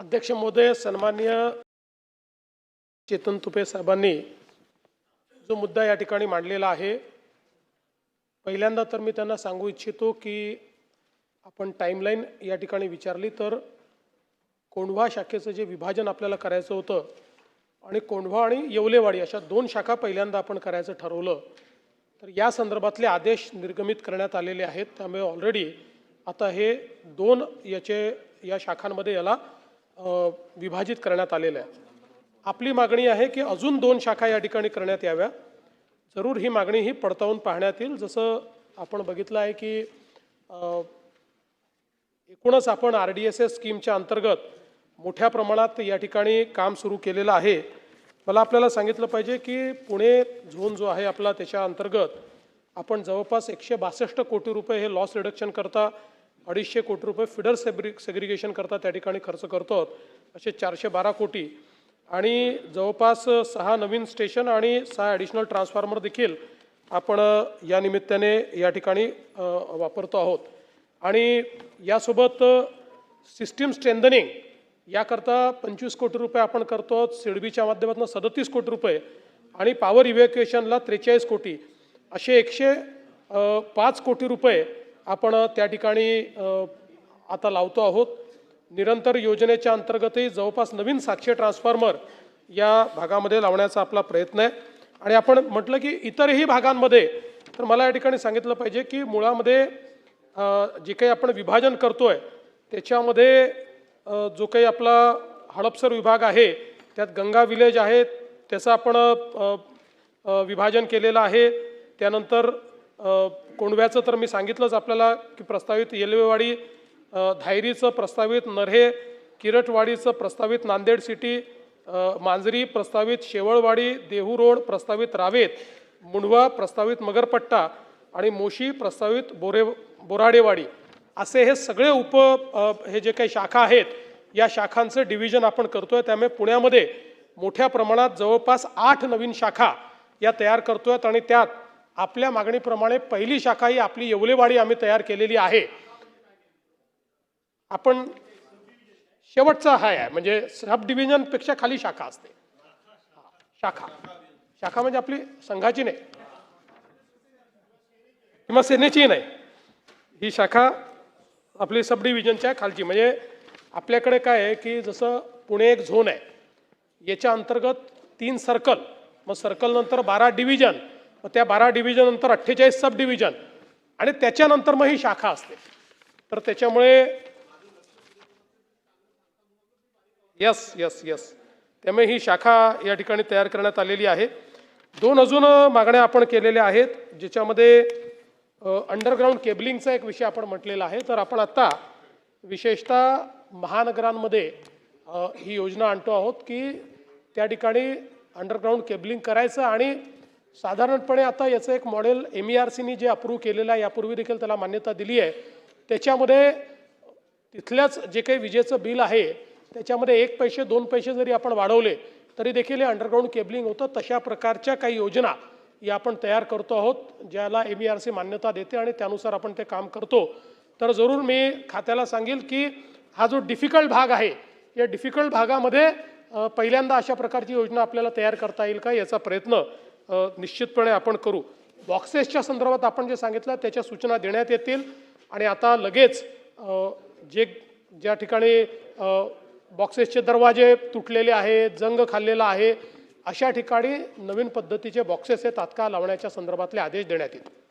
अध्यक्ष महोदय सन्मान्य चेतन तुपे साहेबांनी जो मुद्दा या ठिकाणी मांडलेला आहे पहिल्यांदा तर मी त्यांना सांगू इच्छितो की आपण टाईमलाईन या ठिकाणी विचारली तर कोंढवा शाखेचं जे विभाजन आपल्याला करायचं होतं आणि कोंढवा आणि येवलेवाडी अशा दोन शाखा पहिल्यांदा आपण करायचं ठरवलं तर या संदर्भातले आदेश निर्गमित करण्यात आलेले आहेत. त्यामुळे ऑलरेडी आता हे दोन याचे या शाखांमध्ये याला विभाजित करण्यात आलेलं आहे. आपली मागणी आहे की अजून दोन शाखा या ठिकाणी करण्यात याव्या. जरूर ही मागणी ही पडताळून पाहण्यात येईल. जसं आपण बघितलं आहे की एकूणच आपण आर डी एस एस स्कीमच्या अंतर्गत मोठ्या प्रमाणात या ठिकाणी काम सुरू केलेलं आहे. मला आपल्याला सांगितलं पाहिजे की पुणे झोन जो आहे आपला त्याच्या अंतर्गत आपण जवळपास एकशे बासष्ट कोटी रुपये हे लॉस रिडक्शन करता अडीचशे कोटी रुपये फिडर सेब्रि सेग्रिगेशन करता त्या ठिकाणी खर्च करतो असे चारशे बारा कोटी. आणि जवळपास सहा नवीन स्टेशन आणि सहा ॲडिशनल ट्रान्सफॉर्मर देखील आपण या निमित्ताने या ठिकाणी वापरतो आहोत. आणि यासोबत सिस्टीम स्ट्रेंथनिंग याकरता पंचवीस कोटी रुपये आपण करतो आहोत सिडबीच्या माध्यमातून सदतीस कोटी रुपये आणि पॉवर इव्हॅक्युएशनला त्रेचाळीस कोटी. असे एकशे पाच कोटी रुपये आपण त्या ठिकाणी आता लावतो आहोत. निरंतर योजनेच्या अंतर्गतही जवळपास नवीन सातशे ट्रान्सफॉर्मर या भागामध्ये लावण्याचा आपला प्रयत्न आहे. आणि आपण म्हटलं की इतरही भागांमध्ये तर मला या ठिकाणी सांगितलं पाहिजे की मुळामध्ये जे काही आपण विभाजन करतो आहे त्याच्यामध्ये जो काही आपला हडपसर विभाग आहे त्यात गंगा विलेज आहे त्याचं आपण विभाजन केलेलं आहे. त्यानंतर कोंडव्याचं तर मी सांगितलंच आपल्याला की प्रस्तावित येलवेवाडी धायरीचं प्रस्तावित नर्हे किरटवाडीचं प्रस्तावित नांदेड सिटी मांजरी प्रस्तावित शेवळवाडी देहू रोड प्रस्तावित रावेत मुंडवा प्रस्तावित मगरपट्टा आणि मोशी प्रस्तावित बोरे बोराडेवाडी. असे हे सगळे उप हे जे काही शाखा आहेत या शाखांचं डिव्हिजन आपण करतोय. त्यामुळे पुण्यामध्ये मोठ्या प्रमाणात जवळपास आठ नवीन शाखा या तयार करतोय आणि त्यात आपल्या मागणीप्रमाणे पहिली शाखा ही आपली येवलेवाडी आम्ही तयार केलेली आहे. आपण शेवटचा हा आहे म्हणजे सब डिव्हिजनपेक्षा खाली शाखा असते. शाखा. शाखा म्हणजे आपली संघाची नाही. किंवा सेनेची नाही. ही शाखा आपली सब डिव्हिजनच्या खालची. म्हणजे आपल्याकडे काय आहे की जसं पुणे एक झोन आहे याच्या अंतर्गत तीन सर्कल मग सर्कल नंतर बारा डिव्हिजन मग त्या बारा डिव्हिजन नंतर अठ्ठेचाळीस सब डिव्हिजन आणि त्याच्यानंतर मग ही शाखा असते. तर त्याच्यामुळे यस यस यस त्यामुळे ही शाखा या ठिकाणी तयार करण्यात आलेली आहे. दोन अजून मागण्या आपण केलेल्या आहेत ज्याच्यामध्ये अंडरग्राऊंड केबलिंगचा एक विषय आपण म्हटलेला आहे. तर आपण आत्ता विशेषतः महानगरांमध्ये ही योजना आणतो आहोत की त्या ठिकाणी अंडरग्राऊंड केबलिंग करायचं आणि साधारणपणे आता याचं एक मॉडेल एम ई आर सीनी जे अप्रूव्ह केलेलं आहे यापूर्वी देखील त्याला मान्यता दिली आहे. त्याच्यामध्ये तिथल्याच जे काही विजेचं बिल आहे त्याच्यामध्ये एक पैसे दोन पैसे जरी आपण वाढवले तरी देखील हे अंडरग्राऊंड केबलिंग होतं. तशा प्रकारच्या काही योजना या आपण तयार करतो आहोत ज्याला एम ई आर सी मान्यता देते आणि त्यानुसार आपण ते काम करतो. तर जरूर मी खात्याला सांगेल की हा जो डिफिकल्ट भाग आहे या डिफिकल्ट भागामध्ये पहिल्यांदा अशा प्रकारची योजना आपल्याला तयार करता येईल का याचा प्रयत्न निश्चितपणे आपण करू. बॉक्सेसच्या संदर्भात आपण जे सांगितलं त्याच्या सूचना देण्यात येतील. आणि आता लगेच जे ज्या ठिकाणी बॉक्सेसचे दरवाजे तुटलेले आहेत जंग खाल्लेला आहे अशा ठिकाणी नवीन पद्धतीचे बॉक्सेस हे तात्काळ लावण्याच्या संदर्भातले आदेश देण्यात येतील.